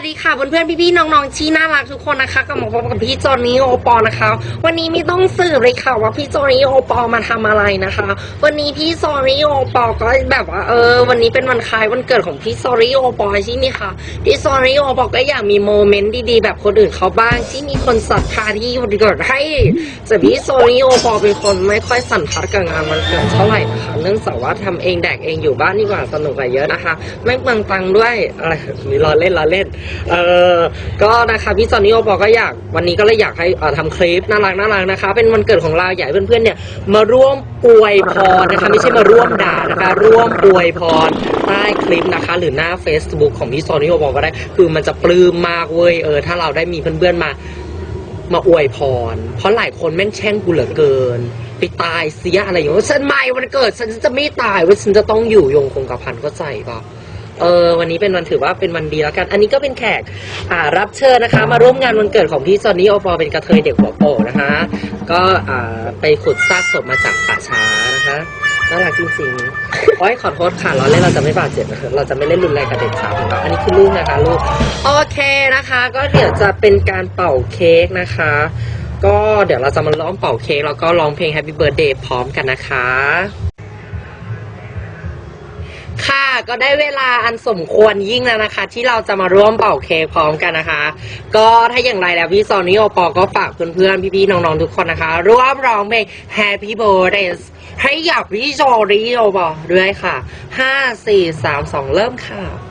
วัสดีค่ะเพื่อนๆพี่ๆน้องๆที่น่ารักทุกคนนะคะกับมาพบกับพี่จอนี่โอปอนะคะ วันนี้ไม่ต้องสืบเลยค่ะว่าพี่จอนี่โอปอมาทำอะไรนะคะ วันนี้พี่จอนี่โอปอก็แบบว่าเออ วันนี้เป็นวันคล้ายวันเกิดของพี่จอนี่โอปอใช่ไหมคะพี่จอนี่โอปอก็อยากมีโมเมนต์ดีๆแบบคนอื่นเขาบ้างที่มีคนศรัทธาที่วันเกิดให้แต่พี่จอนี่โอปอเป็นคนไม่ค่อยสันทัดกับงานวันเกิดเท่าไหร่นะคะเนื่องจากว่าทำเองแดกเองอยู่บ้านดีกว่าสนุกกว่าเยอะนะคะ ไม่เปลืองตังค์ด้วยอะไรมีล้อเล่นล้อเล่นเออก็นะคะพี่จอนนี่โอปอก็อยากวันนี้ก็เลยอยากให้เอ่อทำคลิปน่ารักน่ารักนะคะ เป็นวันเกิดของเราอยากให้เพื่อนๆเนี่ยมาร่วมอวยพรนะคะไม่ใช่มาร่วมด่านะคะ ร่วมอวยพรใต้คลิปนะคะ หรือหน้า Facebook ของพี่จอนนี่โอปอก็ได้ คือมันจะปลื้มมากเว้ยเออถ้าเราได้มีเพื่อนๆมา มาอวยพร เพราะหลายคนแม่งแช่งกูเหลือเกิน ไปตายเสียอะไรอย่างเงี้ยฉันไม่วันเกิดฉันจะไม่ตายว่าฉันจะต้องอยู่ยงคงกระพันก็ใจปะ เออวันนี้เป็นวันถือว่าเป็นวันดีแล้วกัน อันนี้ก็เป็นแขกอ่ารับเชิญนะคะ มาร่วมงานวันเกิดของพี่จอนนี่โอปอเป็นกระเทยเด็กหัวโปนะคะ ก็อ่าไปขุดซากศพมาจากป่าช้านะคะน่ารักจริงๆโอ้ยขอโทษค่ะเราเล่นเราจะไม่บาดเจ็บนะคะเราจะไม่เล่นรุนแรงกับเด็กสาวนะคะอันนี้คือลูกนะคะลูกโอเคนะคะ ก็เดี๋ยวจะเป็นการเป่าเค้กนะคะ ก็เดี๋ยวเราจะมาร้องเป่าเค้กแล้วก็ร้องเพลง Happy Birthday พร้อมกันนะคะ ก็ได้เวลาอันสมควรยิ่งแล้วนะคะ ที่เราจะมาร่วมเป่าเค้กพร้อมกันนะคะ ก็ถ้าอย่างไรแล้วพี่ซอนนี่โอปอก็ฝากเพื่อนๆพี่ๆน้องๆทุกคนนะคะ ร่วมร้องเพลง Happy Birthday ให้อยากพี่ซอนนี่โอปอด้วยค่ะห้าสี่สามสองเริ่มค่ะ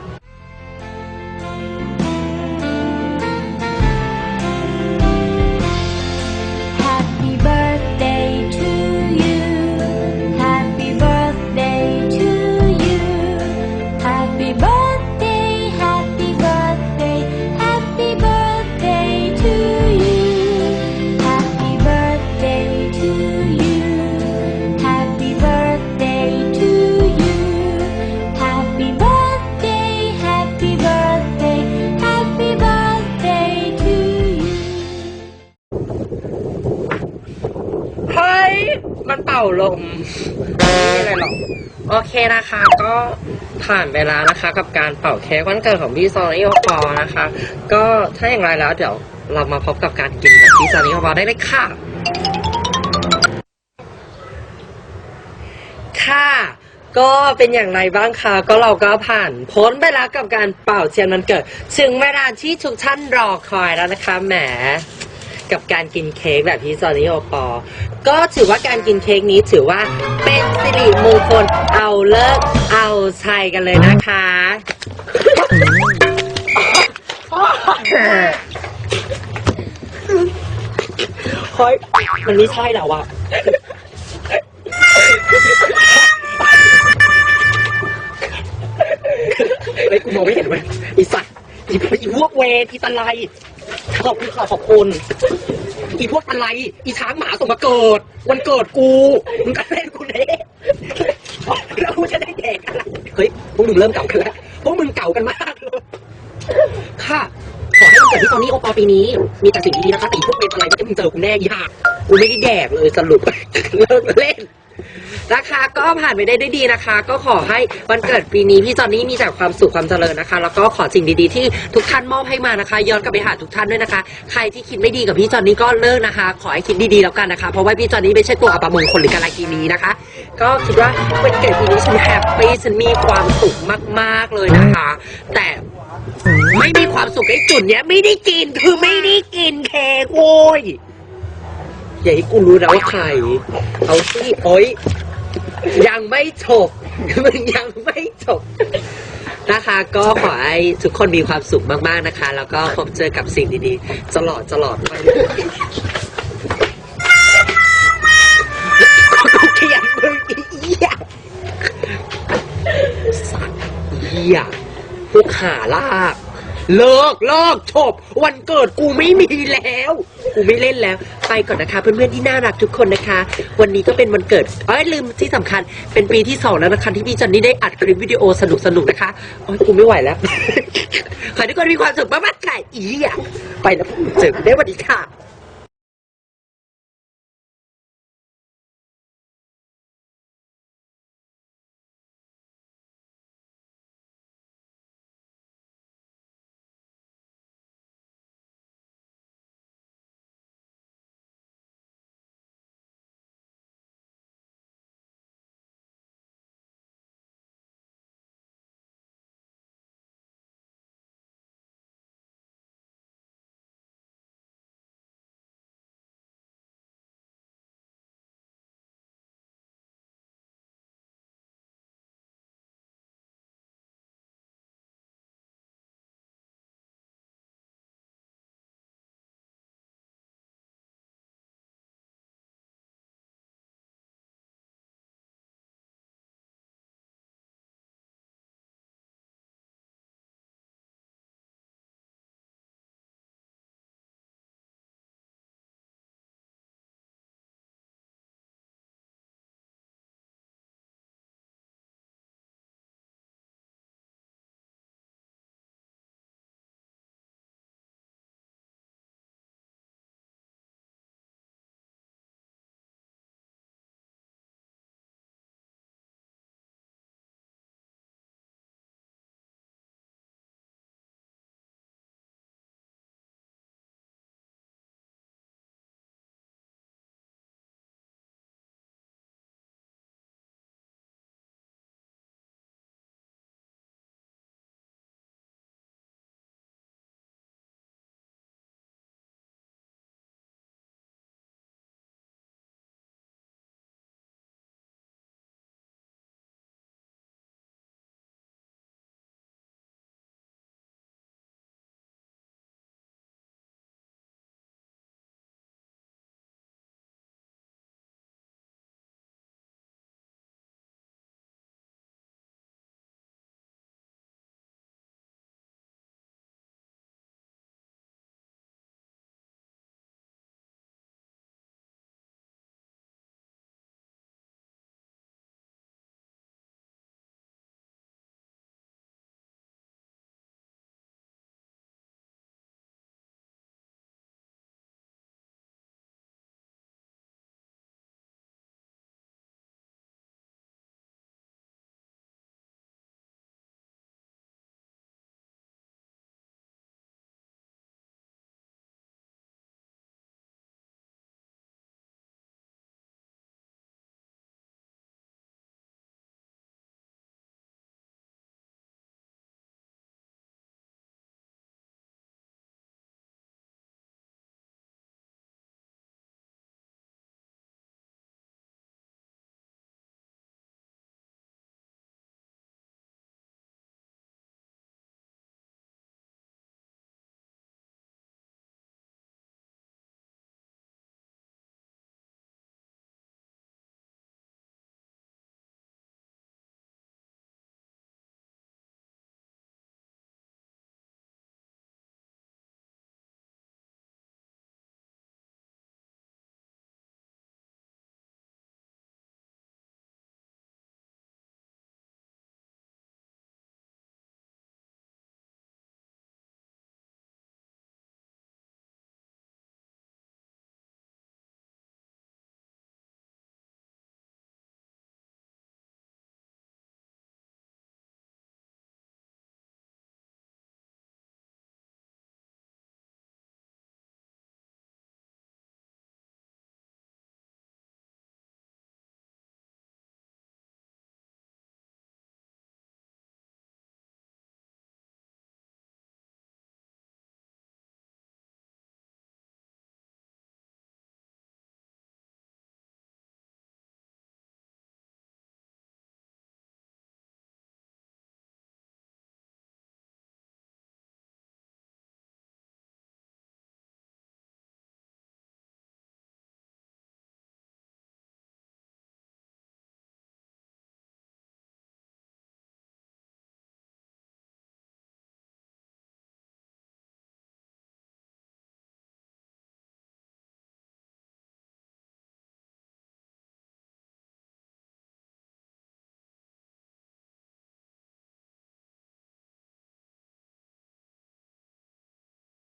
มันเป่าลมไม่อะไรหรอก โอเคนะคะ ก็ผ่านไปแล้วนะคะ กับการเป่าเค้กวันเกิดของพี่ซอนี่โอปอนะคะ ก็ถ้าอย่างไรแล้วเดี๋ยวเรามาพบกับการกินกับพี่ซอนี่โอปอได้เลยค่ะ ค่ะ ก็เป็นอย่างไรบ้างคะก็เราก็ผ่านพ้นไปแล้วกับการเป่าเทียนวันเกิด ถึงเวลาที่ทุกท่านรอคอยแล้วนะคะแหม กับการกินเค้กแบบพี่จอนี่โอปอ ก็ถือว่าการกินเค้กนี้ถือว่าเป็นสิริมงคลเอาเลิกเอาชัยกันเลยนะคะเฮ้ยมันไม่ใช่แล้วอะเฮ้ยกูมองไม่เห็นเว้ยอีสัตว์อีพวกเวรอีตะไล ขอบคุณค่ะขอบคุณอีพวกอะไร อีช้างหมาส่งมาเกิด วันเกิดกูมึงก็เล่นกูเน่แล้วกูจะได้แดกอะไรเฮ้ยพวกมึงเริ่มเก่ากันแล้วพวกมึงเก่ากันมากเลยค่ะขอให้วันเกิดที่ตอนนี้โอปอปีนี้ มีแต่สิ่งดีๆนะคะแต่อีพวกเวรอะไรที่มึงเจอกูแน่ยากกูไม่ได้แดกเลยสรุปเลิกเล่น นะคะก็ผ่านไปได้ด้วยดีนะคะ ก็ขอให้วันเกิดปีนี้พี่จอนนี่มีแต่ความสุขความเจริญนะคะ แล้วก็ขอสิ่งดีๆที่ทุกท่านมอบให้มานะคะ ย้อนกลับไปหาทุกท่านด้วยนะคะ ใครที่คิดไม่ดีกับพี่จอนนี่ก็เลิกนะคะ ขอให้คิดดีๆแล้วกันนะคะเพราะว่าพี่จอนนี่ไม่ใช่ตัวอัปมงคลหรือกาลากินีนะคะ ก็คิดว่าวันเกิดปีนี้ฉันแฮปปี้ฉันมีความสุขมาก ๆเลยนะคะ แต่ไม่มีความสุขไอ้จุดเนี้ยไม่ได้กินคือไม่ได้กินเค้กโว้ยอย่าให้กูรู้นะว่าใคร เอาสิโอ๊ย ยังไม่จบมันยังไม่จบนะคะ ก็ขอให้ทุกคนมีความสุขมากๆนะคะ แล้วก็พบเจอกับสิ่งดีๆตลอดตลอดไปกูเกลียดมึงอ้เหี้ยสัตว์เหี้ยพวกขาลาก เลิกเลิกจบวันเกิดกูไม่มีแล้ว กูไม่เล่นแล้ว ไปก่อนนะคะเพื่อนๆที่น่ารักทุกคนนะคะ วันนี้ก็เป็นวันเกิดเอ้ยลืมที่สำคัญเป็นปีที่สองแล้วนะคะที่พี่จอนนี่ได้อัดคลิปวิดีโอสนุกๆน,นะคะโอ้ยกูไม่ไหวแล้วขอให้ทุกคนมีความสุขมากๆค่ะอีอะไปแล้วเจอกันได้สวัสดีค่ะ